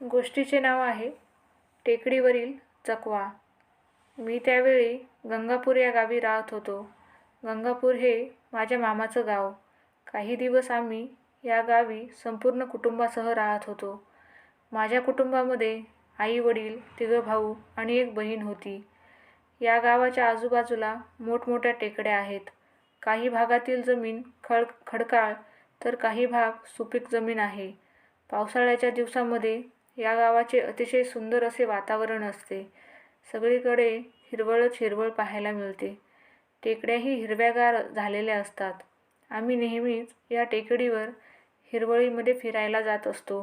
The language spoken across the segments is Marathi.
गोष्टीचे नाव आहे टेकडीवरील चकवा. मी त्यावेळी गंगापूर या गावी राहत होतो. गंगापूर हे माझ्या मामाचं गाव. काही दिवस आम्ही या गावी संपूर्ण कुटुंबासह राहत होतो. माझ्या कुटुंबामध्ये आई वडील तिघं भाऊ आणि एक बहीण होती. या गावाच्या आजूबाजूला मोठमोठ्या टेकड्या आहेत. काही भागातील जमीन खड खडकाळ तर काही भाग सुपीक जमीन आहे. पावसाळ्याच्या दिवसामध्ये या गावाचे अतिशय सुंदर असे वातावरण असते. सगळीकडे हिरवळच हिरवळ पाहायला मिळते. टेकड्याही हिरव्यागार झालेल्या असतात. आम्ही नेहमीच या टेकडीवर हिरवळीमध्ये फिरायला जात असतो.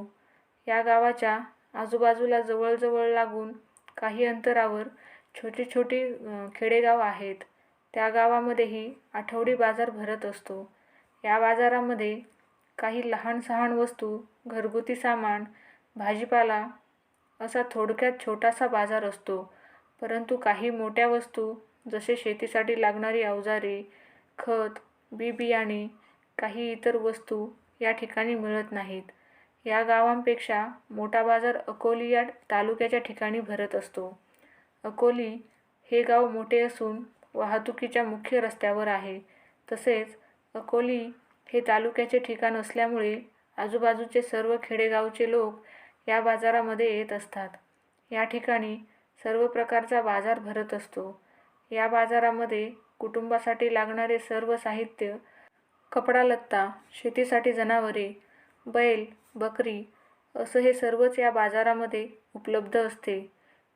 या गावाच्या आजूबाजूला जवळजवळ लागून काही अंतरावर छोटी छोटी खेडेगाव आहेत. त्या गावामध्येही आठवडी बाजार भरत असतो. या बाजारामध्ये काही लहान सहान वस्तू घरगुती सामान भाजीपाला असा थोडक्यात छोटासा बाजार असतो परंतु काही मोठ्या वस्तू जसे शेतीसाठी लागणारी अवजारे खत बी बियाणे काही इतर वस्तू या ठिकाणी मिळत नाहीत. या गावांपेक्षा मोठा बाजार अकोली या तालुक्याच्या ठिकाणी भरत असतो. अकोली हे गाव मोठे असून वाहतुकीच्या मुख्य रस्त्यावर आहे. तसेच अकोली हे तालुक्याचे ठिकाण असल्यामुळे आजूबाजूचे सर्व खेडेगावचे लोक या बाजारामध्ये येत असतात. या ठिकाणी सर्व प्रकारचा बाजार भरत असतो. या बाजारामध्ये कुटुंबासाठी लागणारे सर्व साहित्य कपडा लत्ता शेतीसाठी जनावरे बैल बकरी असं हे सर्वच या बाजारामध्ये उपलब्ध असते.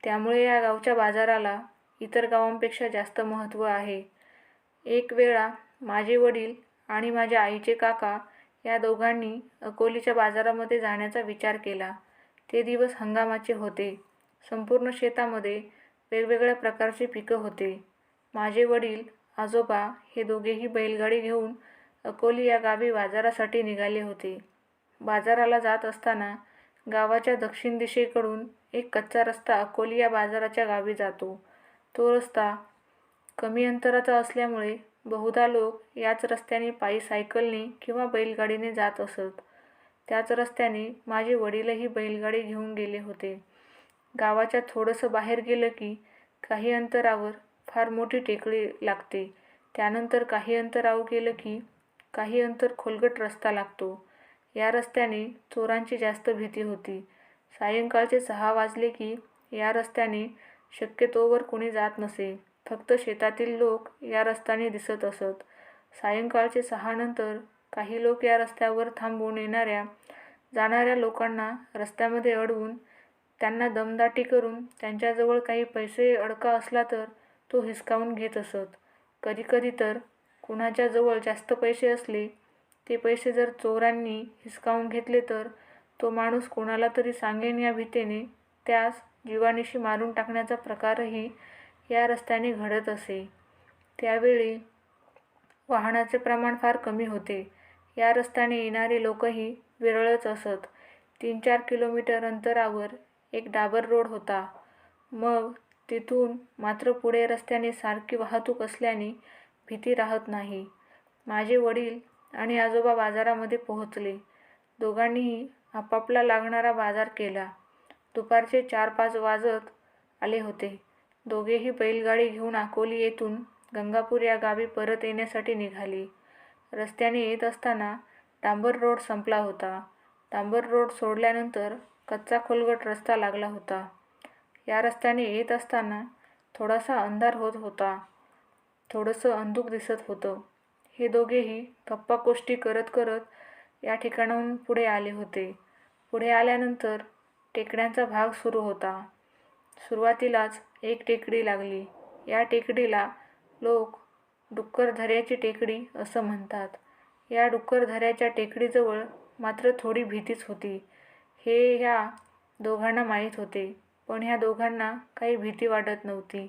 त्यामुळे या गावच्या बाजाराला इतर गावांपेक्षा जास्त महत्त्व आहे. एक वेळा माझे वडील आणि माझ्या आईचे काका या दोघांनी अकोलीच्या बाजारामध्ये जाण्याचा विचार केला. ते दिवस हंगामाचे होते. संपूर्ण शेतामध्ये वेगवेगळ्या प्रकारची पिकं होते. माझे वडील आजोबा हे दोघेही बैलगाडी घेऊन अकोली या गावी बाजारासाठी निघाले होते. बाजाराला जात असताना गावाच्या दक्षिण दिशेकडून एक कच्चा रस्ता अकोली या बाजाराच्या गावी जातो. तो रस्ता कमी अंतराचा असल्यामुळे बहुधा लोक याच रस्त्याने पायी सायकलने किंवा बैलगाडीने जात असत. त्याच रस्त्याने माझे वडीलही बैलगाडी घेऊन गेले होते. गावाच्या थोडंसं बाहेर गेलं की काही अंतरावर फार मोठी टेकडी लागते. त्यानंतर काही अंतरावर गेलं की काही अंतर खोलगट रस्ता लागतो. या रस्त्याने चोरांची जास्त भीती होती. सायंकाळचे सहा वाजले की या रस्त्याने शक्यतोवर कोणी जात नसे. फक्त शेतातील लोक या रस्त्याने दिसत असत. सायंकाळचे सहानंतर काही लोक या रस्त्यावर थांबून येणाऱ्या जाणाऱ्या लोकांना रस्त्यामध्ये अडवून त्यांना दमदाटी करून त्यांच्याजवळ काही पैसे अडका असला तर तो हिसकावून घेत असत. कधीकधी तर कुणाच्याजवळ जास्त पैसे असले ते पैसे जर चोरांनी हिसकावून घेतले तर तो माणूस कोणाला तरी सांगेन या भीतीने त्यास जीवानिशी मारून टाकण्याचा प्रकारही या रस्त्याने घडत असे. त्यावेळी वाहनाचे प्रमाण फार कमी होते. या रस्त्याने येणारे लोकही विरळच असत. तीन चार किलोमीटर अंतरावर एक डाबर रोड होता. मग तिथून मात्र पुढे रस्त्याने सारखी वाहतूक असल्याने भीती राहत नाही. माझे वडील आणि आजोबा बाजारामध्ये पोहोचले. दोघांनीही आपापला लागणारा बाजार केला. दुपारचे चार पाच वाजत आले होते. दोघेही बैलगाडी घेऊन अकोली येथून गंगापूर या गावी परत येण्यासाठी निघाली. रस्त्याने येत असताना डांबर रोड संपला होता. डांबर रोड सोडल्यानंतर कच्चा खोलगट रस्ता लागला होता. या रस्त्याने येत असताना थोडासा अंधार होत होता. थोडंसं अंधुक दिसत होतं. हे दोघेही गप्पा गोष्टी करत करत या ठिकाणाहून पुढे आले होते. पुढे आल्यानंतर टेकड्यांचा भाग सुरू होता. सुरुवातीलाच एक टेकडी लागली. या टेकडीला लोक डुक्करधऱ्याची टेकडी असं म्हणतात. या डुक्करधऱ्याच्या टेकडीजवळ मात्र थोडी भीतीच होती. हे ह्या दोघांना माहीत होते पण ह्या दोघांना काही भीती वाटत नव्हती.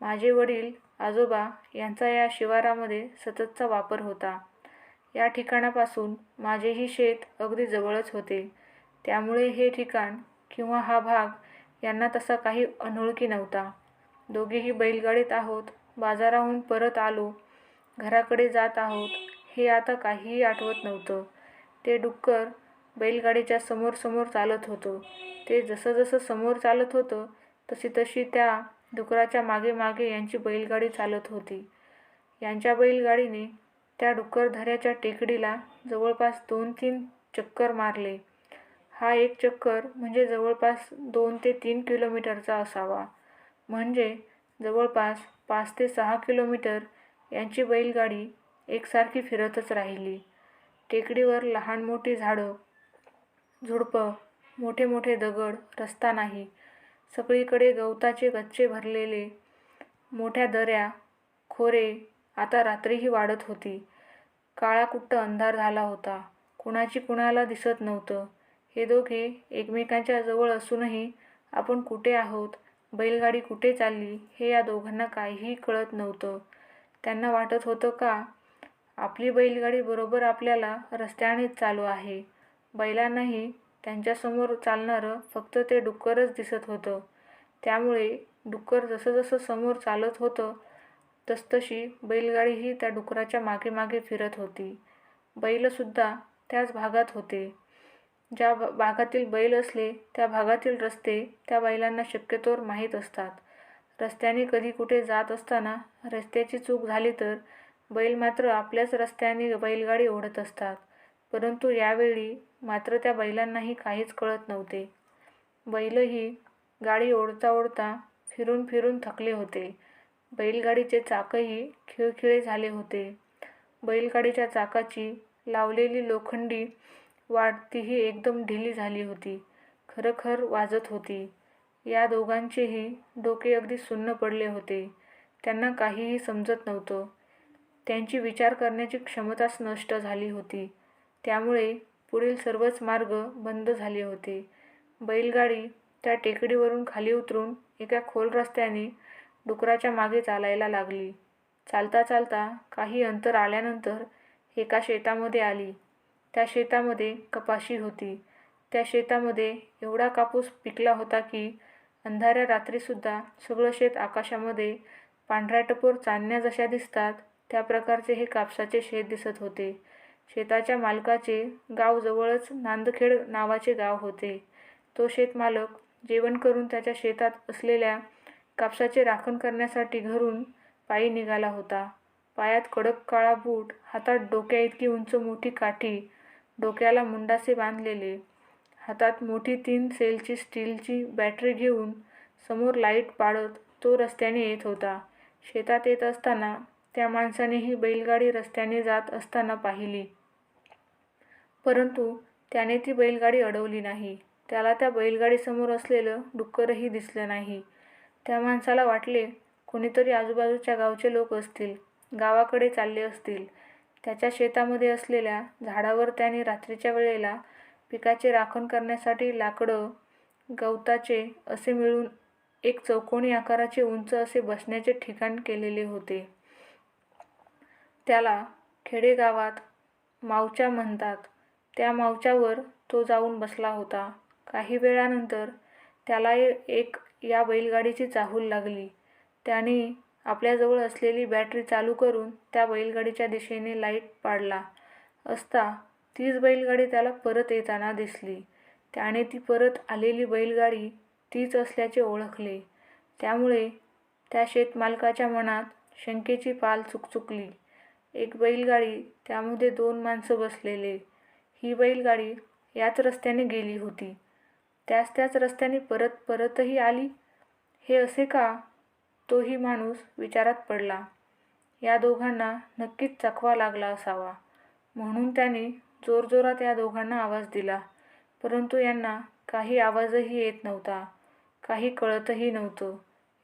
माझे वडील आजोबा यांचा या शिवारामध्ये सततचा वापर होता. या ठिकाणापासून माझेही शेत अगदी जवळच होते. त्यामुळे हे ठिकाण किंवा हा भाग यांना तसा काही अनोळखी नव्हता. दोघेही बैलगाडीत आहोत बाजाराहून परत आलो. घराकडे जात आहोत. हे आता काहीही आठवत नव्हतं. ते डुक्कर बैलगाडीच्या समोर समोर चालत होतो. ते जसं जसं समोर चालत होतं तशी तशी त्या डुकराच्या मागे मागे यांची बैलगाडी चालत होती. यांच्या बैलगाडीने त्या डुक्करधऱ्याच्या टेकडीला जवळपास दोन तीन चक्कर मारले. हा एक चक्कर म्हणजे जवळपास दोन ते तीन किलोमीटरचा असावा. म्हणजे जवळपास पाच ते सहा किलोमीटर यांची बैलगाडी एकसारखी फिरतच राहिली. टेकडीवर लहान मोठी झाडं झुडपं मोठे मोठे दगड रस्ता नाही. सगळीकडे गवताचे गच्चे भरलेले मोठ्या दऱ्या खोरे आता रात्रीही वाढत होती. काळाकुट्ट अंधार झाला होता. कुणाची कुणाला दिसत नव्हतं. हे दोघे एकमेकांच्या जवळ असूनही आपण कुठे आहोत बैलगाडी कुठे चालली हे या दोघांना काहीही कळत नव्हतं. त्यांना वाटत होतं का आपली बैलगाडी बरोबर आपल्याला रस्त्यानेच चालू आहे. बैलांनाही त्यांच्यासमोर चालणारं फक्त ते डुक्करच दिसत होतं. त्यामुळे डुक्कर जसं जसं समोर चालत होतं तसतशी बैलगाडीही त्या डुकराच्या मागे मागे फिरत होती. बैलसुद्धा त्याच भागात होते. ज्या भागातील बैल असले त्या भागातील रस्ते त्या बैलांना शक्यतोवर माहीत असतात. रस्त्याने कधी कुठे जात असताना रस्त्याची चूक झाली तर बैल मात्र आपल्याच रस्त्याने बैलगाडी ओढत असतात. परंतु यावेळी मात्र त्या बैलांनाही काहीच कळत नव्हते. बैलही गाडी ओढता ओढता फिरून फिरून थकले होते. बैलगाडीचे चाकही खिळखिळे झाले होते. बैलगाडीच्या चाकाची लावलेली लोखंडी वाट तीही एकदम ढिली झाली होती. खरखर वाजत होती. या दोघांचेही डोके अगदी सुन्न पडले होते. त्यांना काहीही समजत नव्हतं. त्यांची विचार करण्याची क्षमताच नष्ट झाली होती. त्यामुळे पुढील सर्वच मार्ग बंद झाले होते. बैलगाडी त्या टेकडीवरून खाली उतरून एका खोल रस्त्याने डुकराच्या मागे चालायला लागली. चालता चालता काही अंतर आल्यानंतर एका शेतामध्ये आली. त्या शेतामध्ये कपाशी होती. त्या शेतामध्ये एवढा कापूस पिकला होता की अंधाऱ्या रात्रीसुद्धा सगळं शेत आकाशामध्ये पांढऱ्या टपोर चांदण्या जशा दिसतात त्या प्रकारचे हे कापसाचे शेत दिसत होते. शेताच्या मालकाचे गाव जवळच नांदखेड नावाचे गाव होते. तो शेतमालक जेवण करून त्याच्या शेतात असलेल्या कापसाचे राखण करण्यासाठी घरून पायी निघाला होता. पायात कडक काळा बूट हातात डोक्या इतकी उंच मोठी काठी डोक्याला मुंडासे बांधलेले. हातात मोठी तीन सेलची स्टीलची बॅटरी घेऊन समोर लाइट पाळत तो रस्त्याने येत होता. शेतात येत असताना त्या माणसानेही बैलगाडी रस्त्याने जात असताना पाहिली. परंतु त्याने ती बैलगाडी अडवली नाही. त्याला त्या बैलगाडीसमोर असलेलं डुक्करही दिसलं नाही. त्या माणसाला वाटले कोणीतरी आजूबाजूच्या गावचे लोक असतील गावाकडे चालले असतील. त्याच्या शेतामध्ये असलेल्या झाडावर त्याने रात्रीच्या वेळेला पिकाचे राखण करण्यासाठी लाकडं गवताचे असे मिळून एक चौकोनी आकाराचे उंच असे बसण्याचे ठिकाण केलेले होते. त्याला खेडेगावात मावच्या म्हणतात. त्या मावच्यावर तो जाऊन बसला होता. काही वेळानंतर त्याला एक या बैलगाडीची चाहूल लागली. त्याने आपल्याजवळ असलेली बॅटरी चालू करून त्या बैलगाडीच्या दिशेने लाइट पाडला असता तीच बैलगाडी त्याला परत येताना दिसली. त्याने ती परत आलेली बैलगाडी तीच असल्याचे ओळखले. त्यामुळे त्या शेतमालकाच्या मनात शंकेची पाल चुकचुकली. एक बैलगाडी त्यामध्ये दोन माणसं बसलेले. ही बैलगाडी याच रस्त्याने गेली होती. त्याच त्याच रस्त्याने परत परतही आली? हे असे का? तोही माणूस विचारात पडला. या दोघांना नक्कीच चकवा लागला असावा. म्हणून त्याने जोरजोरात या दोघांना आवाज दिला. परंतु यांना काही आवाजही येत नव्हता. काही कळतही नव्हतं.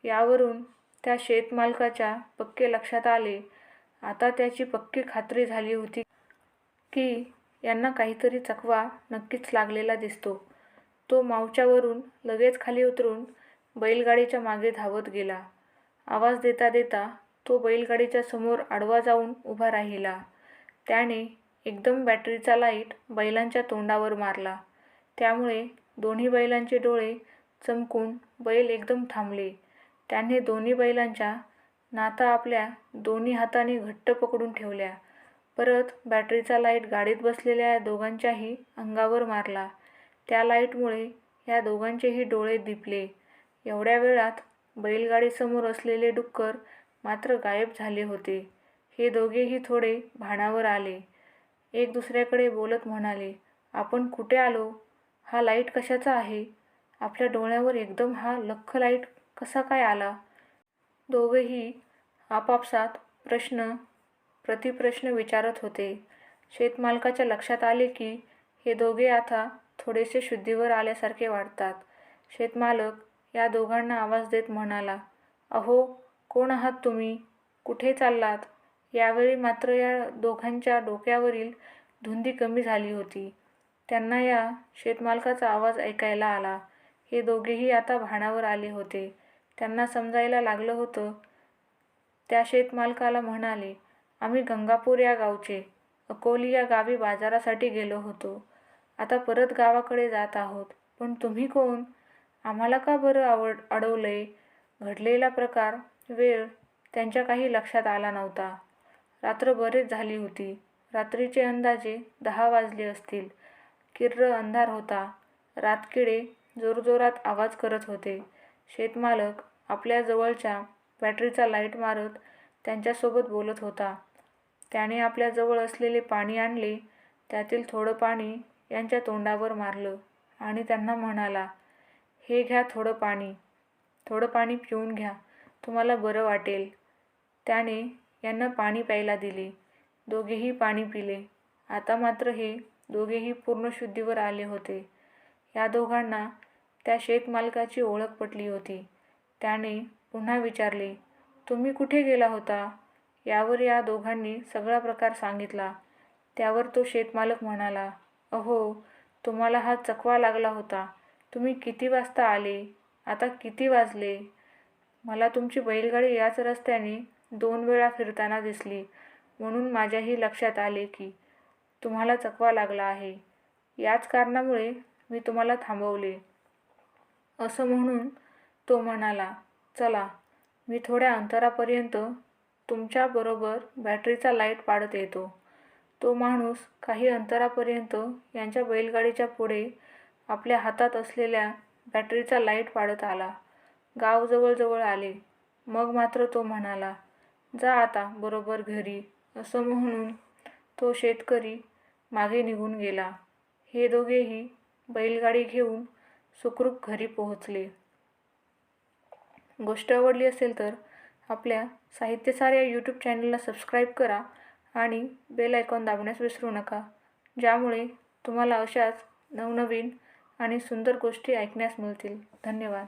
यावरून त्या शेतमालकाच्या पक्के लक्षात आले. आता त्याची पक्की खात्री झाली होती की यांना काहीतरी चकवा नक्कीच लागलेला दिसतो. तो मावच्यावरून लगेच खाली उतरून बैलगाडीच्या मागे धावत गेला. आवाज देता देता तो बैलगाडीच्या समोर आडवा जाऊन उभा राहिला. त्याने एकदम बॅटरीचा लाइट बैलांच्या तोंडावर मारला. त्यामुळे दोन्ही बैलांचे डोळे चमकून बैल एकदम थांबले. त्याने दोन्ही बैलांच्या नाता आपल्या दोन्ही हाताने घट्ट पकडून ठेवल्या. परत बॅटरीचा लाइट गाडीत बसलेल्या या दोघांच्याही अंगावर मारला. त्या लाईटमुळे या दोघांचेही डोळे दिपले. एवढ्या वेळात बैलगाडीसमोर असलेले डुक्कर मात्र गायब झाले होते. हे दोघेही थोडे भानावर आले. एक दुसऱ्याकडे बोलत म्हणाले आपण कुठे आलो? हा लाइट कशाचा आहे? आपल्या डोळ्यावर एकदम हा लख्ख लाइट कसा काय आला? दोघेही आपापसात प्रश्न प्रतिप्रश्न विचारत होते. शेतमालकाच्या लक्षात आले की हे दोघे आता थोडेसे शुद्धीवर आल्यासारखे वाटतात. शेतमालक या दोघांना आवाज देत म्हणाला अहो कोण आहात तुम्ही? कुठे चाललात? यावेळी मात्र या दोघांच्या डोक्यावरील धुंदी कमी झाली होती. त्यांना या शेतमालकाचा आवाज ऐकायला आला. हे दोघेही आता भाणावर आले होते. त्यांना समजायला लागलं होतं. त्या शेतमालकाला म्हणाले आम्ही गंगापूर या गावचे अकोली या गावी बाजारासाठी गेलो होतो. आता परत गावाकडे जात आहोत. पण तुम्ही कोण? आम्हाला का बरं आवड अडवलंय? घडलेला प्रकार वेळ त्यांच्या काही लक्षात आला नव्हता. रात्र बरेच झाली होती. रात्रीचे अंदाजे दहा वाजले असतील. किर्र अंधार होता. रातकिडे जोरजोरात आवाज करत होते. शेतमालक आपल्या जवळच्या बॅटरीचा लाइट मारत त्यांच्यासोबत बोलत होता. त्याने आपल्या जवळ असलेले पाणी आणले. त्यातील थोडं पाणी यांच्या तोंडावर मारलं आणि त्यांना म्हणाला हे घ्या थोडं पाणी. थोडं पाणी पिऊन घ्या. तुम्हाला बरं वाटेल. त्याने यांना पाणी प्यायला दिले. दोघेही पाणी पिले. आता मात्र हे दोघेही पूर्ण शुद्धीवर आले होते. या दोघांना त्या शेतमालकाची ओळख पटली होती. त्याने पुन्हा विचारले तुम्ही कुठे गेला होता? यावर या दोघांनी सगळा प्रकार सांगितला. त्यावर तो शेतमालक म्हणाला अहो तुम्हाला हा चकवा लागला होता. तुम्ही किती वाजता आले? आता किती वाजले? मला तुमची बैलगाडी याच रस्त्याने दोन वेळा फिरताना दिसली म्हणून माझ्याही लक्षात आले की तुम्हाला चकवा लागला आहे. याच कारणामुळे मी तुम्हाला थांबवले. असं म्हणून तो म्हणाला चला मी थोड्या अंतरापर्यंत तुमच्याबरोबर बॅटरीचा लाइट पाडत येतो. तो माणूस काही अंतरापर्यंत यांच्या बैलगाडीच्या पुढे आपल्या हातात असलेल्या बॅटरीचा लाइट पाडत आला. गाव जवळजवळ आले. मग मात्र तो म्हणाला जा आता बरोबर घरी असं म्हणून तो शेतकरी मागे निघून गेला. हे दोघेही बैलगाडी घेऊन सुखरूप घरी पोहोचले. गोष्ट आवडली असेल तर आपल्या साहित्यसार या यूट्यूब चॅनलला सबस्क्राईब करा आणि बेल आयकॉन दाबण्यास विसरू नका. ज्यामुळे तुम्हाला अशाच नवनवीन आणि सुंदर गोष्टी ऐकण्यास मिळतील. धन्यवाद.